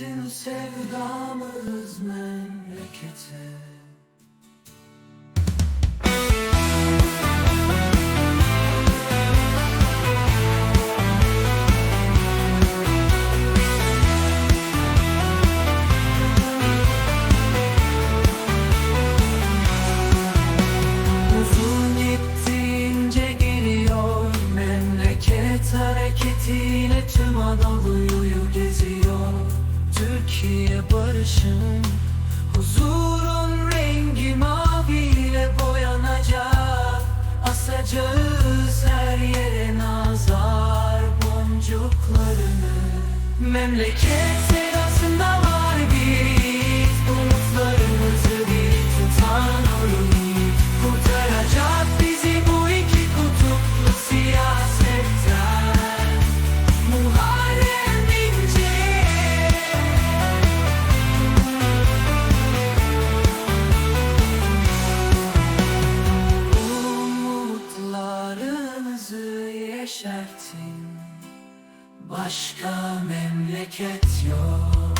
Yeşersin sevdamız memlekete hareketiyle tüm Anadolu'yu geziyor Türkiye barışın. Huzurun rengi maviyle boyanacak. Asacağız her yere nazar boncuklarını. Memleket Umutlarımızı yeşertin Başka memleket yok.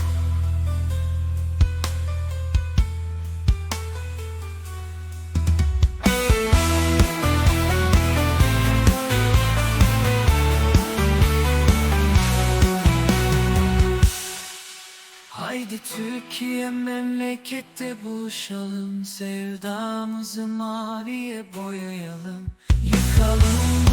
Haydi Türkiye memlekette buluşalım Sevdamızı maviye boyayalım. Yıkalım